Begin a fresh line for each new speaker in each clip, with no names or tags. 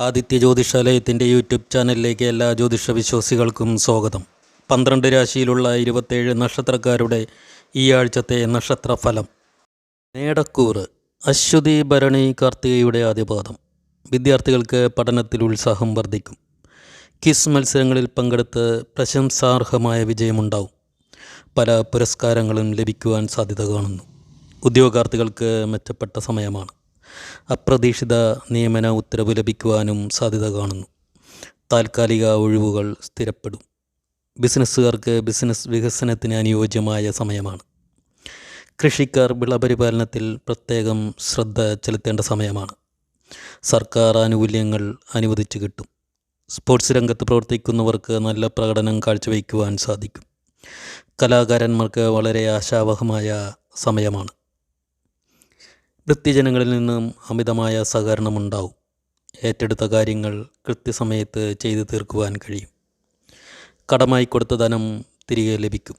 Aditya ജ്യോതിഷാലയത്തിന്റെ YouTube ചാനലിലേക്ക് എല്ലാ ജ്യോതിഷ വിശ്വാസികൾക്കും സ്വാഗതം. പന്ത്രണ്ട് രാശിയിലുള്ള ഇരുപത്തേഴ് നക്ഷത്രക്കാരുടെ ഈ ആഴ്ചത്തെ നക്ഷത്രഫലം. നേടക്കൂറ് അശ്വതി ഭരണി കാർത്തികയുടെ ആദ്യപാദം. വിദ്യാർത്ഥികൾക്ക് പഠനത്തിൽ ഉത്സാഹം വർദ്ധിക്കും. കിസ് മത്സരങ്ങളിൽ പങ്കെടുത്ത് പ്രശംസാർഹമായ വിജയമുണ്ടാവും. പല പുരസ്കാരങ്ങളും ലഭിക്കുവാൻ സാധ്യത കാണുന്നു. ഉദ്യോഗാർത്ഥികൾക്ക് മെച്ചപ്പെട്ട സമയമാണ്. അപ്രതീക്ഷിത നിയമന ഉത്തരവ് ലഭിക്കുവാനും സാധ്യത കാണുന്നു. താൽക്കാലിക ഒഴിവുകൾ സ്ഥിരപ്പെടും. ബിസിനസ്സുകാർക്ക് ബിസിനസ് വികസനത്തിന് അനുയോജ്യമായ സമയമാണ്. കൃഷിക്കാർ വിളപരിപാലനത്തിൽ പ്രത്യേകം ശ്രദ്ധ ചെലുത്തേണ്ട സമയമാണ്. സർക്കാർ ആനുകൂല്യങ്ങൾ അനുവദിച്ചു കിട്ടും. സ്പോർട്സ് രംഗത്ത് പ്രവർത്തിക്കുന്നവർക്ക് നല്ല പ്രകടനം കാഴ്ചവയ്ക്കുവാൻ സാധിക്കും. കലാകാരന്മാർക്ക് വളരെ ആശാവഹമായ സമയമാണ്. വൃത്തിജനങ്ങളിൽ നിന്നും അമിതമായ സഹകരണമുണ്ടാവും. ഏറ്റെടുത്ത കാര്യങ്ങൾ കൃത്യസമയത്ത് ചെയ്തു തീർക്കുവാൻ കഴിയും. കടമായി കൊടുത്ത ധനം തിരികെ ലഭിക്കും.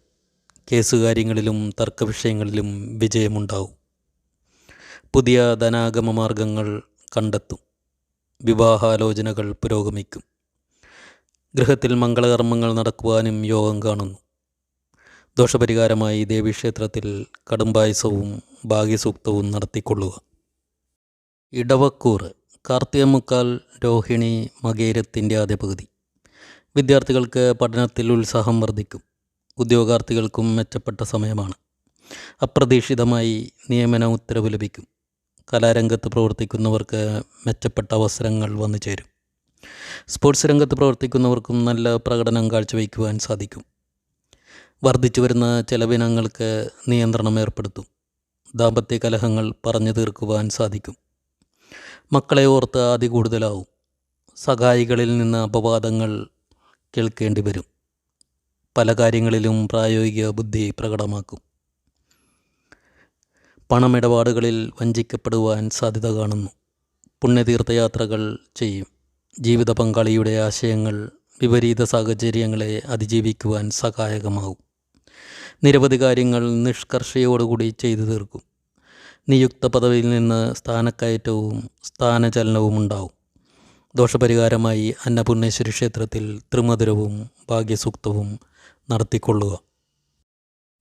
കേസ് കാര്യങ്ങളിലും തർക്ക വിഷയങ്ങളിലും വിജയമുണ്ടാവും. പുതിയ ധനാഗമ മാർഗങ്ങൾ കണ്ടെത്തും. വിവാഹാലോചനകൾ പുരോഗമിക്കും. ഗൃഹത്തിൽ മംഗളകർമ്മങ്ങൾ നടക്കുവാനും യോഗം കാണുന്നു. ദോഷപരിഹാരമായി ദേവീക്ഷേത്രത്തിൽ കടുംബായസവും ഭാഗ്യസൂക്തവും നടത്തിക്കൊള്ളുക. ഇടവക്കൂറ് കാർത്തികമുക്കാൽ രോഹിണി മകേരത്തിന്റെ ആദ്യ പകുതി വിദ്യാർത്ഥികൾക്ക് പഠനത്തിൽ ഉത്സാഹം വർദ്ധിക്കും. ഉദ്യോഗാർത്ഥികൾക്കും മെച്ചപ്പെട്ട സമയമാണ്. അപ്രതീക്ഷിതമായി നിയമന ഉത്തരവ് ലഭിക്കും. കലാരംഗത്ത് പ്രവർത്തിക്കുന്നവർക്ക് മെച്ചപ്പെട്ട അവസരങ്ങൾ വന്നു ചേരും സ്പോർട്സ് രംഗത്ത് പ്രവർത്തിക്കുന്നവർക്കും നല്ല പ്രകടനം കാഴ്ചവയ്ക്കുവാൻ സാധിക്കും. വർദ്ധിച്ചു വരുന്ന ചെലവിനങ്ങൾക്ക് നിയന്ത്രണം ഏർപ്പെടുത്തും. ദാമ്പത്യ കലഹങ്ങൾ പറഞ്ഞു തീർക്കുവാൻ സാധിക്കും. മക്കളെ ഓർത്ത് അതി കൂടുതലാവും. സഹായികളിൽ നിന്ന് അപവാദങ്ങൾ കേൾക്കേണ്ടി വരും. പല കാര്യങ്ങളിലും പ്രായോഗിക ബുദ്ധി പ്രകടമാക്കും. പണമിടപാടുകളിൽ വഞ്ചിക്കപ്പെടുവാൻ സാധ്യത കാണുന്നു. പുണ്യതീർത്ഥയാത്രകൾ ചെയ്യും. ജീവിത പങ്കാളിയുടെ ആശയങ്ങൾ വിപരീത സാഹചര്യങ്ങളെ അതിജീവിക്കുവാൻ സഹായകമാവും നിരവധി കാര്യങ്ങൾ നിഷ്കർഷയോടുകൂടി ചെയ്തു തീർക്കും. നിയുക്ത പദവിയിൽ നിന്ന് സ്ഥാനക്കയറ്റവും സ്ഥാനചലനവും ഉണ്ടാവും. ദോഷപരിഹാരമായി അന്നപൂർണേശ്വരി ക്ഷേത്രത്തിൽ ത്രിമധുരവും ഭാഗ്യസൂക്തവും നടത്തിക്കൊള്ളുക.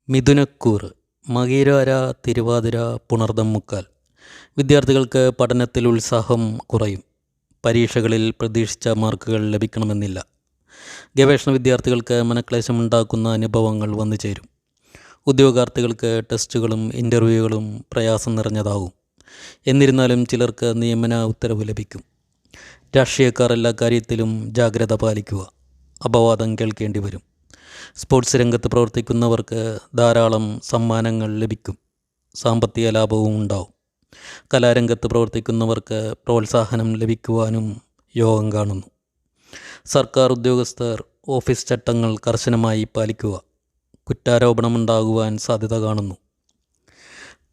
മിഥുനക്കൂർ മകീരാര തിരുവാതിര പുണർദം മുക്കാൽ. വിദ്യാർത്ഥികൾക്ക് പഠനത്തിൽ ഉത്സാഹം കുറയും. പരീക്ഷകളിൽ പ്രതീക്ഷിച്ച മാർക്കുകൾ ലഭിക്കണമെന്നില്ല. ഗവേഷണ വിദ്യാർത്ഥികൾക്ക് മനക്ലേശമുണ്ടാക്കുന്ന അനുഭവങ്ങൾ വന്നു ചേരും ഉദ്യോഗാർത്ഥികൾക്ക് ടെസ്റ്റുകളും ഇന്റർവ്യൂകളും പ്രയാസം നിറഞ്ഞതാകും. എന്നിരുന്നാലും ചിലർക്ക് നിയമന ഉത്തരവ് ലഭിക്കും. രാഷ്ട്രീയക്കാർ എല്ലാ കാര്യത്തിലും ജാഗ്രത പാലിക്കുക. അപവാദം കേൾക്കേണ്ടി വരും. സ്പോർട്സ് രംഗത്ത് പ്രവർത്തിക്കുന്നവർക്ക് ധാരാളം സമ്മാനങ്ങൾ ലഭിക്കും. സാമ്പത്തിക ലാഭവും ഉണ്ടാവും. കലാരംഗത്ത് പ്രവർത്തിക്കുന്നവർക്ക് പ്രോത്സാഹനം ലഭിക്കുവാനും യോഗം കാണുന്നു. സർക്കാർ ഉദ്യോഗസ്ഥർ ഓഫീസ് ചട്ടങ്ങൾ കർശനമായി പാലിക്കുക. കുറ്റാരോപണമുണ്ടാകുവാൻ സാധ്യത കാണുന്നു.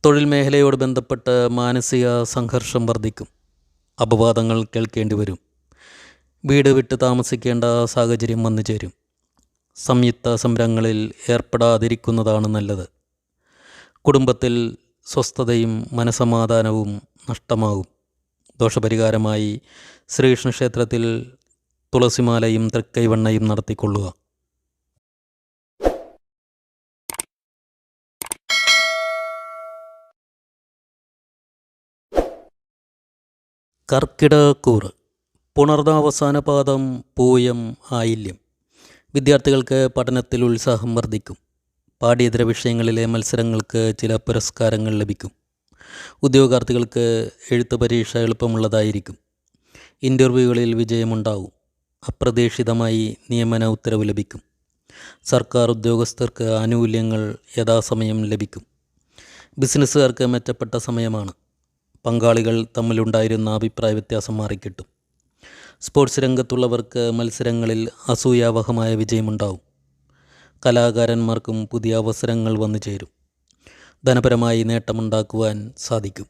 തൊഴിൽ മേഖലയോട് ബന്ധപ്പെട്ട് മാനസിക സംഘർഷം വർദ്ധിക്കും. അപവാദങ്ങൾ കേൾക്കേണ്ടി വരും. വീട് വിട്ട് താമസിക്കേണ്ട സാഹചര്യം വന്നു ചേരും. സംയുക്ത സമരങ്ങളിൽ ഏർപ്പെടാതിരിക്കുന്നതാണ് നല്ലത്. കുടുംബത്തിൽ സ്വസ്ഥതയും മനസമാധാനവും നഷ്ടമാകും. ദോഷപരിഹാരമായി ശ്രീകൃഷ്ണ ക്ഷേത്രത്തിൽ തുളസിമാലയും തൃക്കൈവണ്ണയും നടത്തിക്കൊള്ളുക. കർക്കിടകൂറ്. പുണർതാവസാന പാദം പൂയം ആയില്യം. വിദ്യാർത്ഥികൾക്ക് പഠനത്തിൽ ഉത്സാഹം വർദ്ധിക്കും. പാഠ്യേതര വിഷയങ്ങളിലെ മത്സരങ്ങൾക്ക് ചില പുരസ്കാരങ്ങൾ ലഭിക്കും. ഉദ്യോഗാർത്ഥികൾക്ക് എഴുത്ത് പരീക്ഷ എളുപ്പമുള്ളതായിരിക്കും. ഇന്റർവ്യൂകളിൽ വിജയമുണ്ടാവും. അപ്രതീക്ഷിതമായി നിയമന ഉത്തരവ് ലഭിക്കും. സർക്കാർ ഉദ്യോഗസ്ഥർക്ക് ആനുകൂല്യങ്ങൾ യഥാസമയം ലഭിക്കും. ബിസിനസ്സുകാർക്ക് മെച്ചപ്പെട്ട സമയമാണ്. പങ്കാളികൾ തമ്മിലുണ്ടായിരുന്ന അഭിപ്രായ വ്യത്യാസം മാറിക്കിട്ടും. സ്പോർട്സ് രംഗത്തുള്ളവർക്ക് മത്സരങ്ങളിൽ അസൂയാവഹമായ വിജയമുണ്ടാവും. കലാകാരന്മാർക്കും പുതിയ അവസരങ്ങൾ വന്നു ചേരും. ധനപരമായി നേട്ടമുണ്ടാക്കുവാൻ സാധിക്കും.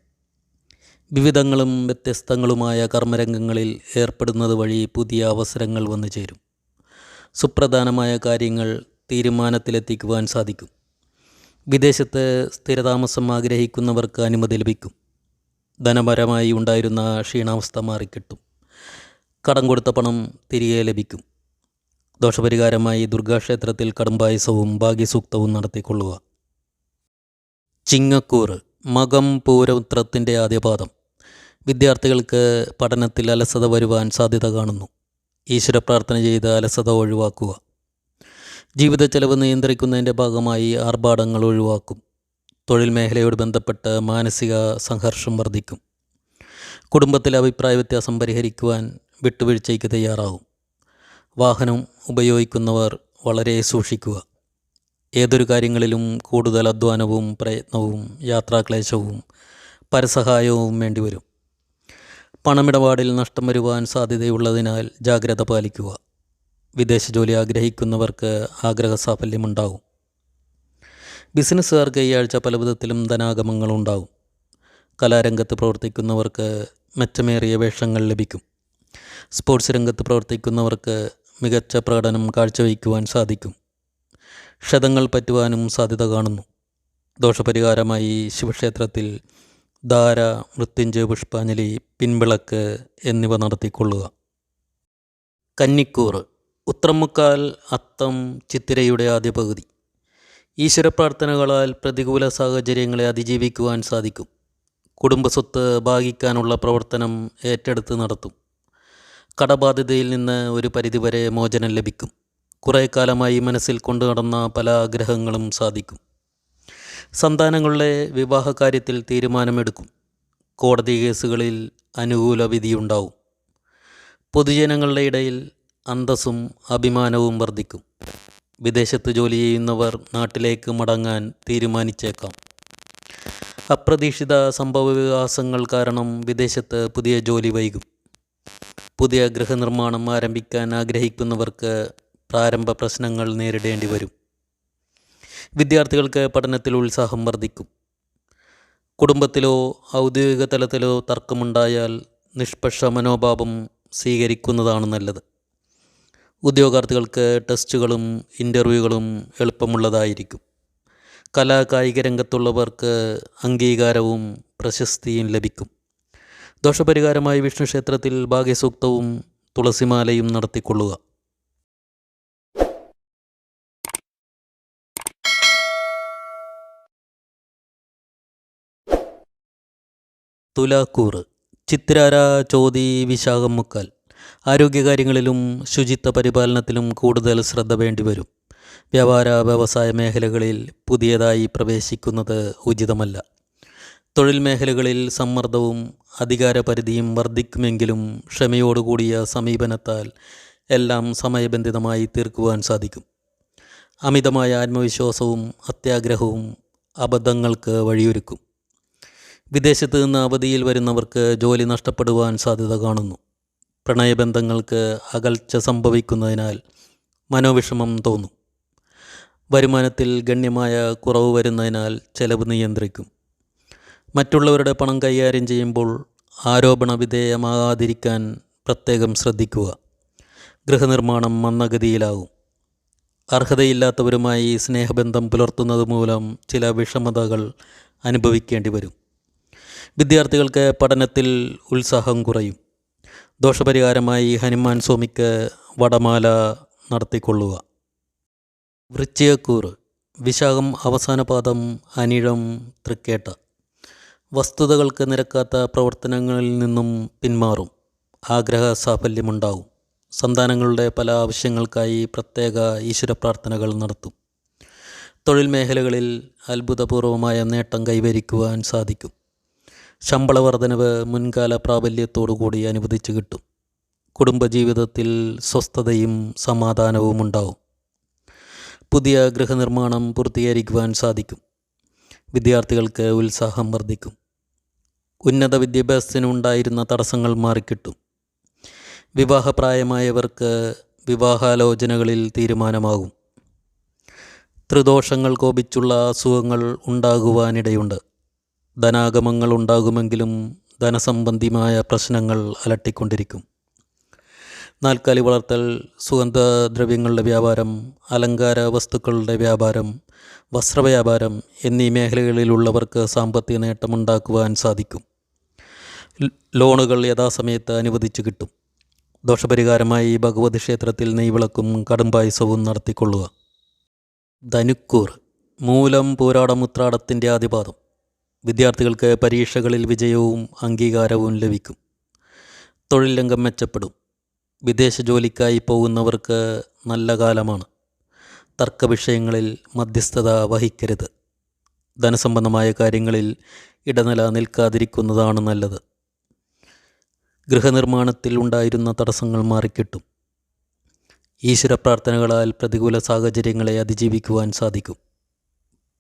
വിവിധങ്ങളും വ്യത്യസ്തങ്ങളുമായ കർമ്മരംഗങ്ങളിൽ ഏർപ്പെടുന്നത് വഴി പുതിയ അവസരങ്ങൾ വന്നു ചേരും. സുപ്രധാനമായ കാര്യങ്ങൾ തീരുമാനത്തിലെത്തിക്കുവാൻ സാധിക്കും. വിദേശത്ത് സ്ഥിരതാമസം ആഗ്രഹിക്കുന്നവർക്ക് അനുമതി ലഭിക്കും. ധനപരമായി ഉണ്ടായിരുന്ന ക്ഷീണാവസ്ഥ മാറിക്കിട്ടും. കടം കൊടുത്ത പണം തിരികെ ലഭിക്കും. ദോഷപരിഹാരമായി ദുർഗാക്ഷേത്രത്തിൽ കടുംപായസവും ഭാഗ്യസൂക്തവും നടത്തിക്കൊള്ളുക. ചിങ്ങക്കൂറ് മകം പൂരപുത്രത്തിന്റെ ആദ്യപാദം. വിദ്യാർത്ഥികൾക്ക് പഠനത്തിൽ അലസത വരുവാൻ സാധ്യത കാണുന്നു. ഈശ്വര പ്രാർത്ഥന ചെയ്ത് അലസത ഒഴിവാക്കുക. ജീവിത ചെലവ് നിയന്ത്രിക്കുന്നതിന്റെ ഭാഗമായി ആർഭാടങ്ങൾ ഒഴിവാക്കും. തൊഴിൽ മേഖലയോട് ബന്ധപ്പെട്ട് മാനസിക സംഘർഷം വർദ്ധിക്കും. കുടുംബത്തിലെ അഭിപ്രായ വ്യത്യാസം പരിഹരിക്കുവാൻ വിട്ടുവീഴ്ചയ്ക്ക് തയ്യാറാവും. വാഹനം ഉപയോഗിക്കുന്നവർ വളരെ സൂക്ഷിക്കുക. ഏതൊരു കാര്യങ്ങളിലും കൂടുതൽ അധ്വാനവും പ്രയത്നവും യാത്രാക്ലേശവും പരസഹായവും വേണ്ടിവരും. പണമിടപാടിൽ നഷ്ടം വരുവാൻ സാധ്യതയുള്ളതിനാൽ ജാഗ്രത പാലിക്കുക. വിദേശ ജോലി ആഗ്രഹിക്കുന്നവർക്ക് ആഗ്രഹ സാഫല്യമുണ്ടാകും ബിസിനസ്സുകാർക്ക് ഈ ആഴ്ച പല വിധത്തിലും ധനാഗമങ്ങളുണ്ടാകും. കലാരംഗത്ത് പ്രവർത്തിക്കുന്നവർക്ക് മെച്ചമേറിയ വേഷങ്ങൾ ലഭിക്കും. സ്പോർട്സ് രംഗത്ത് പ്രവർത്തിക്കുന്നവർക്ക് മികച്ച പ്രകടനം കാഴ്ചവയ്ക്കുവാൻ സാധിക്കും. ക്ഷതങ്ങൾ പറ്റുവാനും സാധ്യത കാണുന്നു. ദോഷപരിഹാരമായി ശിവക്ഷേത്രത്തിൽ ധാര മൃത്യുഞ്ജയ പുഷ്പാഞ്ജലി പിൻവിളക്ക് എന്നിവ നടത്തിക്കൊള്ളുക. കന്നിക്കൂറ് ഉത്രമുക്കാൽ അത്തം ചിത്തിരയുടെ ആദ്യ പകുതി ഈശ്വര പ്രാർത്ഥനകളാൽ പ്രതികൂല സാഹചര്യങ്ങളെ അതിജീവിക്കുവാൻ സാധിക്കും. കുടുംബസ്വത്ത് ഭാഗിക്കാനുള്ള പ്രവർത്തനം ഏറ്റെടുത്ത് നടത്തും. കടബാധ്യതയിൽ നിന്ന് ഒരു പരിധിവരെ മോചനം ലഭിക്കും. കുറേ കാലമായി മനസ്സിൽ കൊണ്ടു നടന്ന പല ആഗ്രഹങ്ങളും സാധിക്കും. സന്താനങ്ങളുടെ വിവാഹകാര്യത്തിൽ തീരുമാനമെടുക്കും. കോടതി കേസുകളിൽ അനുകൂല വിധിയുണ്ടാവും. പൊതുജനങ്ങളുടെ ഇടയിൽ അന്തസ്സും അഭിമാനവും വർദ്ധിക്കും. വിദേശത്ത് ജോലി ചെയ്യുന്നവർ നാട്ടിലേക്ക് മടങ്ങാൻ തീരുമാനിച്ചേക്കാം. അപ്രതീക്ഷിത സംഭവവികാസങ്ങൾ കാരണം വിദേശത്ത് പുതിയ ജോലി വൈകും. പുതിയ ഗൃഹനിർമ്മാണം ആരംഭിക്കാൻ ആഗ്രഹിക്കുന്നവർക്ക് പ്രാരംഭ പ്രശ്നങ്ങൾ നേരിടേണ്ടി വരും. വിദ്യാർത്ഥികൾക്ക് പഠനത്തിൽ ഉത്സാഹം വർദ്ധിക്കും. കുടുംബത്തിലോ ഔദ്യോഗിക തലത്തിലോ തർക്കമുണ്ടായാൽ നിഷ്പക്ഷ മനോഭാവം സ്വീകരിക്കുന്നതാണ് നല്ലത്. ഉദ്യോഗാർത്ഥികൾക്ക് ടെസ്റ്റുകളും ഇന്റർവ്യൂകളും എളുപ്പമുള്ളതായിരിക്കും. കലാ കായിക രംഗത്തുള്ളവർക്ക് അംഗീകാരവും പ്രശസ്തിയും ലഭിക്കും. ദോഷപരിഹാരമായി വിഷ്ണു ക്ഷേത്രത്തിൽ ഭാഗ്യസൂക്തവും തുളസിമാലയും നടത്തിക്കൊള്ളുക. തുലാക്കൂറ് ചിത്രാര ചോതി വിശാഖം മുക്കാൽ. ആരോഗ്യകാര്യങ്ങളിലും ശുചിത്വ പരിപാലനത്തിലും കൂടുതൽ ശ്രദ്ധ വേണ്ടിവരും വ്യാപാര വ്യവസായ മേഖലകളിൽ പുതിയതായി പ്രവേശിക്കുന്നത് ഉചിതമല്ല. തൊഴിൽ മേഖലകളിൽ സമ്മർദ്ദവും അധികാരപരിധിയും വർദ്ധിക്കുമെങ്കിലും ക്ഷമയോടുകൂടിയ സമീപനത്താൽ എല്ലാം സമയബന്ധിതമായി തീർക്കുവാൻ സാധിക്കും. അമിതമായ ആത്മവിശ്വാസവും അത്യാഗ്രഹവും അബദ്ധങ്ങൾക്ക് വഴിയൊരുക്കും. വിദേശത്ത് നിന്ന് അവധിയിൽ വരുന്നവർക്ക് ജോലി നഷ്ടപ്പെടുവാൻ സാധ്യത കാണുന്നു. പ്രണയബന്ധങ്ങൾക്ക് അകൽച്ച സംഭവിക്കുന്നതിനാൽ മനോവിഷമം തോന്നും. വരുമാനത്തിൽ ഗണ്യമായ കുറവ് വരുന്നതിനാൽ ചെലവ് നിയന്ത്രിക്കും. മറ്റുള്ളവരുടെ പണം കൈകാര്യം ചെയ്യുമ്പോൾ ആരോപണ വിധേയമാകാതിരിക്കാൻ പ്രത്യേകം ശ്രദ്ധിക്കുക. ഗൃഹനിർമ്മാണം മന്ദഗതിയിലാവും അർഹതയില്ലാത്തവരുമായി സ്നേഹബന്ധം പുലർത്തുന്നത് മൂലം ചില വിഷമതകൾ അനുഭവിക്കേണ്ടി വരും. വിദ്യാർത്ഥികൾക്ക് പഠനത്തിൽ ഉത്സാഹം കുറയും. ദോഷപരിഹാരമായി ഹനുമാൻ സ്വാമിക്ക് വടമാല നടത്തിക്കൊള്ളുക. വൃശ്ചികക്കൂറ് വിശാഖം അവസാന പാദം അനിഴം തൃക്കേട്ട. വസ്തുതകൾക്ക് നിരക്കാത്ത പ്രവർത്തനങ്ങളിൽ നിന്നും പിന്മാറും. ആഗ്രഹ സാഫല്യമുണ്ടാവും സന്താനങ്ങളുടെ പല ആവശ്യങ്ങൾക്കായി പ്രത്യേക ഈശ്വര പ്രാർത്ഥനകൾ നടത്തും. തൊഴിൽ മേഖലകളിൽ അത്ഭുതപൂർവമായ നേട്ടം കൈവരിക്കുവാൻ സാധിക്കും. ശമ്പള വർധനവ് മുൻകാല പ്രാബല്യത്തോടുകൂടി അനുവദിച്ചു കിട്ടും. കുടുംബജീവിതത്തിൽ സ്വസ്ഥതയും സമാധാനവും ഉണ്ടാവും. പുതിയ ഗൃഹനിർമ്മാണം പൂർത്തീകരിക്കുവാൻ സാധിക്കും. വിദ്യാർത്ഥികൾക്ക് ഉത്സാഹം വർദ്ധിക്കും. ഉന്നത വിദ്യാഭ്യാസത്തിനുണ്ടായിരുന്ന തടസ്സങ്ങൾ മാറിക്കിട്ടും. വിവാഹപ്രായമായവർക്ക് വിവാഹാലോചനകളിൽ തീരുമാനമാകും. ത്രിദോഷങ്ങൾ കോപിച്ചുള്ള അസുഖങ്ങൾ ഉണ്ടാകുവാനിടയുണ്ട്. ധനാഗമങ്ങൾ ഉണ്ടാകുമെങ്കിലും ധനസംബന്ധിമായ പ്രശ്നങ്ങൾ അലട്ടിക്കൊണ്ടിരിക്കും. നാൽക്കാലി വളർത്തൽ സുഗന്ധദ്രവ്യങ്ങളുടെ വ്യാപാരം അലങ്കാര വസ്തുക്കളുടെ വ്യാപാരം വസ്ത്രവ്യാപാരം എന്നീ മേഖലകളിലുള്ളവർക്ക് സാമ്പത്തിക നേട്ടമുണ്ടാക്കുവാൻ സാധിക്കും. ലോണുകൾ യഥാസമയത്ത് അനുവദിച്ചു കിട്ടും. ദോഷപരിഹാരമായി ഭഗവതി ക്ഷേത്രത്തിൽ നെയ്വിളക്കും കടുംപായസവും നടത്തിക്കൊള്ളുക. ധനുക്കൂർ മൂലം പൂരാടമുത്രാടത്തിന്റെ ആദിപാദം വിദ്യാർത്ഥികൾക്ക് പരീക്ഷകളിൽ വിജയവും അംഗീകാരവും ലഭിക്കും. തൊഴിൽ രംഗം മെച്ചപ്പെടും. വിദേശ ജോലിക്കായി പോകുന്നവർക്ക് നല്ല കാലമാണ്. തർക്ക വിഷയങ്ങളിൽ മധ്യസ്ഥത വഹിക്കരുത്. ധനസംബന്ധമായ കാര്യങ്ങളിൽ ഇടനില നിൽക്കാതിരിക്കുന്നതാണ് നല്ലത്. ഗൃഹനിർമ്മാണത്തിൽ ഉണ്ടായിരുന്ന തടസ്സങ്ങൾ മാറിക്കിട്ടും. ഈശ്വര പ്രാർത്ഥനകളാൽ പ്രതികൂല സാഹചര്യങ്ങളെ അതിജീവിക്കുവാൻ സാധിക്കും.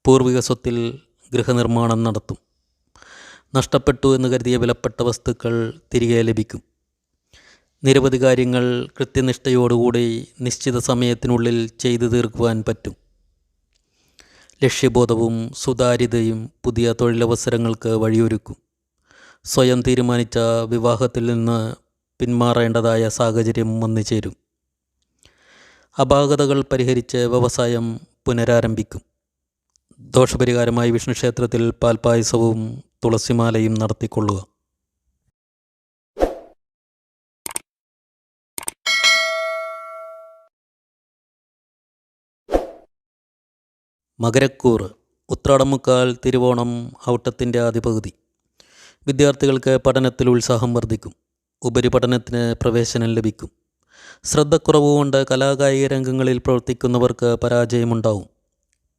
പൂർവിക സ്വത്തിൽ ഗൃഹനിർമ്മാണം നടത്തും. നഷ്ടപ്പെട്ടു എന്ന് കരുതിയ വിലപ്പെട്ട വസ്തുക്കൾ തിരികെ ലഭിക്കും. നിരവധി കാര്യങ്ങൾ കൃത്യനിഷ്ഠയോടുകൂടി നിശ്ചിത സമയത്തിനുള്ളിൽ ചെയ്തു തീർക്കുവാൻ പറ്റും. ലക്ഷ്യബോധവും സുതാര്യതയും പുതിയ തൊഴിലവസരങ്ങൾക്ക് വഴിയൊരുക്കും. സ്വയം തീരുമാനിച്ച വിവാഹത്തിൽ നിന്ന് പിന്മാറേണ്ടതായ സാഹചര്യം വന്നു ചേരും അപാകതകൾ പരിഹരിച്ച് വ്യവസായം പുനരാരംഭിക്കും. ദോഷപരിഹാരമായി വിഷ്ണുക്ഷേത്രത്തിൽ പാൽപായസവും തുളസിമാലയും നടത്തിക്കൊള്ളുക. മകരക്കൂറ് ഉത്രാടമുക്കാൽ തിരുവോണം ഔട്ടത്തിന്റെ ആദ്യപകുതി. വിദ്യാർത്ഥികൾക്ക് പഠനത്തിൽ ഉത്സാഹം വർദ്ധിക്കും. ഉപരിപഠനത്തിന് പ്രവേശനം ലഭിക്കും. ശ്രദ്ധക്കുറവുകൊണ്ട് കലാകായിക രംഗങ്ങളിൽ പ്രവർത്തിക്കുന്നവർക്ക് പരാജയമുണ്ടാവും.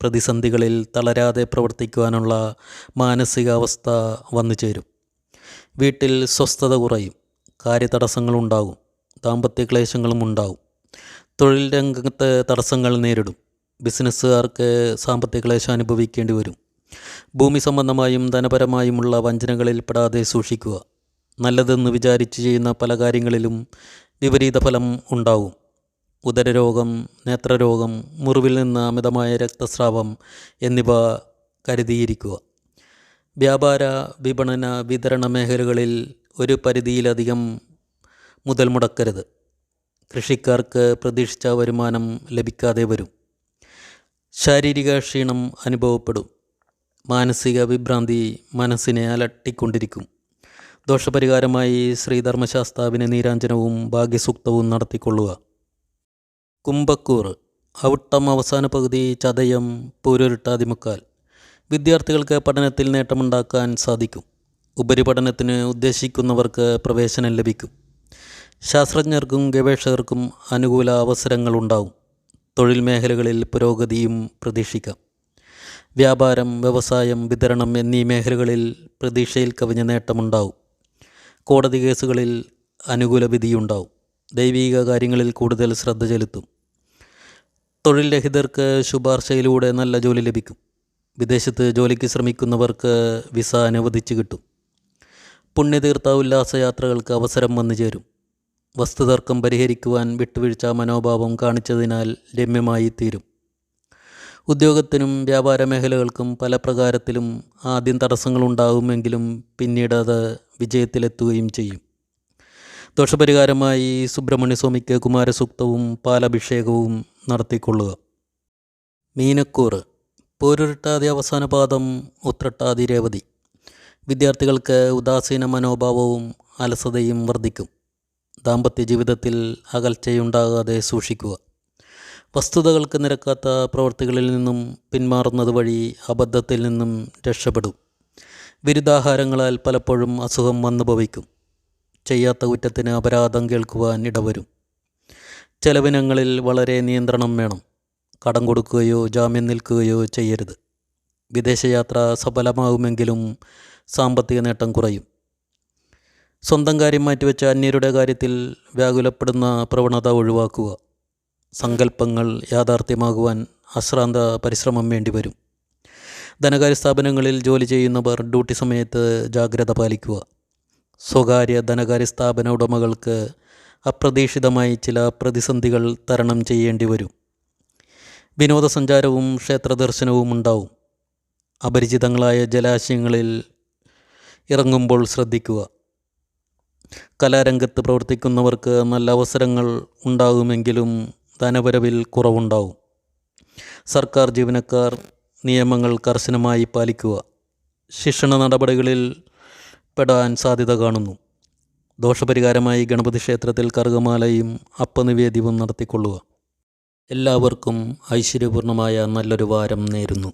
പ്രതിസന്ധികളിൽ തളരാതെ പ്രവർത്തിക്കുവാനുള്ള മാനസികാവസ്ഥ വന്നു ചേരും. വീട്ടിൽ സ്വസ്ഥത കുറയും. കാര്യതടസ്സങ്ങളുണ്ടാകും ദാമ്പത്യ ക്ലേശങ്ങളും ഉണ്ടാകും. തൊഴിൽ രംഗത്ത് തടസ്സങ്ങൾ നേരിടും. ബിസിനസ്സുകാർക്ക് സാമ്പത്തിക ക്ലേശം അനുഭവിക്കേണ്ടി വരും. ഭൂമി സംബന്ധമായും ധനപരമായുമുള്ള വഞ്ചനകളിൽ പെടാതെ സൂക്ഷിക്കുക. നല്ലതെന്ന് വിചാരിച്ച് ചെയ്യുന്ന പല കാര്യങ്ങളിലും വിപരീത ഫലം ഉണ്ടാവും ഉദരരോഗം നേത്രരോഗം മുറിവിൽ നിന്ന് അമിതമായ രക്തസ്രാവം എന്നിവ കരുതിയിരിക്കുക. വ്യാപാര വിപണന വിതരണ മേഖലകളിൽ ഒരു പരിധിയിലധികം മുതൽ മുടക്കരുത്. കൃഷിക്കാർക്ക് പ്രതീക്ഷിച്ച വരുമാനം ലഭിക്കാതെ വരും. ശാരീരിക ക്ഷീണം അനുഭവപ്പെടും. മാനസിക വിഭ്രാന്തി മനസ്സിനെ അലട്ടിക്കൊണ്ടിരിക്കും. ദോഷപരിഹാരമായി ശ്രീധർമ്മശാസ്താവിന് നീരാഞ്ജനവും ഭാഗ്യസൂക്തവും നടത്തിക്കൊള്ളുക. കുംഭക്കൂർ ഔട്ടം അവസാന പകുതി ചതയം പൂരൊരുട്ടാതിമുക്കാൽ. വിദ്യാർത്ഥികൾക്ക് പഠനത്തിൽ നേട്ടമുണ്ടാക്കാൻ സാധിക്കും. ഉപരിപഠനത്തിന് ഉദ്ദേശിക്കുന്നവർക്ക് പ്രവേശനം ലഭിക്കും. ശാസ്ത്രജ്ഞർക്കും ഗവേഷകർക്കും അനുകൂല അവസരങ്ങളുണ്ടാവും. തൊഴിൽ മേഖലകളിൽ പുരോഗതിയും പ്രതീക്ഷിക്കാം. വ്യാപാരം വ്യവസായം വിതരണം എന്നീ മേഖലകളിൽ പ്രതീക്ഷയിൽ കവിഞ്ഞ നേട്ടമുണ്ടാവും. കോടതി കേസുകളിൽ അനുകൂല വിധിയുണ്ടാവും. ദൈവിക കാര്യങ്ങളിൽ കൂടുതൽ ശ്രദ്ധ ചെലുത്തും. തൊഴിൽ രഹിതർക്ക് ശുപാർശയിലൂടെ നല്ല ജോലി ലഭിക്കും. വിദേശത്ത് ജോലിക്ക് ശ്രമിക്കുന്നവർക്ക് വിസ അനുവദിച്ച് കിട്ടും. പുണ്യതീർത്ഥ ഉല്ലാസയാത്രകൾക്ക് അവസരം വന്നു ചേരും. വസ്തുതർക്കം പരിഹരിക്കുവാൻ വിട്ടുവീഴ്ച മനോഭാവം കാണിച്ചതിനാൽ രമ്യമായി തീരും. ഉദ്യോഗത്തിനും വ്യാപാര മേഖലകൾക്കും പല പ്രകാരത്തിലും ആദ്യം തടസ്സങ്ങളുണ്ടാകുമെങ്കിലും പിന്നീട് അത് വിജയത്തിലെത്തുകയും ചെയ്യും. ദോഷപരിഹാരമായി സുബ്രഹ്മണ്യസ്വാമിക്ക് കുമാരസൂക്തവും പാലഭിഷേകവും നടത്തിക്കൊള്ളുക. മീനക്കൂറ്. പോരുരുട്ടാതി അവസാന പാദം ഉത്രട്ടാതി രേവതി. വിദ്യാർത്ഥികൾക്ക് ഉദാസീന മനോഭാവവും അലസതയും വർദ്ധിക്കും. ദാമ്പത്യ ജീവിതത്തിൽ അകൽച്ചയുണ്ടാകാതെ സൂക്ഷിക്കുക. വസ്തുതകൾക്ക് നിരക്കാത്ത പ്രവൃത്തികളിൽ നിന്നും പിന്മാറുന്നത് വഴി അബദ്ധത്തിൽ നിന്നും രക്ഷപ്പെടും. വിരുദ്ധാഹാരങ്ങളാൽ പലപ്പോഴും അസുഖം വന്നുഭവിക്കും. ചെയ്യാത്ത കുറ്റത്തിന് അപരാധം കേൾക്കുവാൻ ഇടവരും. ചെലവിനങ്ങളിൽ വളരെ നിയന്ത്രണം വേണം. കടം കൊടുക്കുകയോ ജാമ്യം നിൽക്കുകയോ ചെയ്യരുത്. വിദേശയാത്ര സഫലമാകുമെങ്കിലും സാമ്പത്തിക നേട്ടം കുറയും. സ്വന്തം കാര്യം മാറ്റിവെച്ച അന്യരുടെ കാര്യത്തിൽ വ്യാകുലപ്പെടുന്ന പ്രവണത ഒഴിവാക്കുക. സങ്കല്പങ്ങൾ യാഥാർത്ഥ്യമാകുവാൻ അശ്രാന്ത പരിശ്രമം വേണ്ടിവരും. ധനകാര്യ സ്ഥാപനങ്ങളിൽ ജോലി ചെയ്യുന്നവർ ഡ്യൂട്ടി സമയത്ത് ജാഗ്രത പാലിക്കുക. സ്വകാര്യ ധനകാര്യ സ്ഥാപന ഉടമകൾക്ക് അപ്രതീക്ഷിതമായി ചില പ്രതിസന്ധികൾ തരണം ചെയ്യേണ്ടി വരും. വിനോദസഞ്ചാരവും ക്ഷേത്രദർശനവും ഉണ്ടാവും. അപരിചിതങ്ങളായ ജലാശയങ്ങളിൽ ഇറങ്ങുമ്പോൾ ശ്രദ്ധിക്കുക. കലാരംഗത്ത് പ്രവർത്തിക്കുന്നവർക്ക് നല്ല അവസരങ്ങൾ ഉണ്ടാകുമെങ്കിലും ധനവരവിൽ കുറവുണ്ടാവും. സർക്കാർ ജീവനക്കാർ നിയമങ്ങൾ കർശനമായി പാലിക്കുക. ശിക്ഷണ നടപടികളിൽ പെടാൻ സാധ്യത കാണുന്നു. ദോഷപരിഹാരമായി ഗണപതി ക്ഷേത്രത്തിൽ കറുകമാലയും അപ്പനിവേദ്യവും നടത്തിക്കൊള്ളുക. എല്ലാവർക്കും ഐശ്വര്യപൂർണമായ നല്ലൊരു വാരം നേരുന്നു.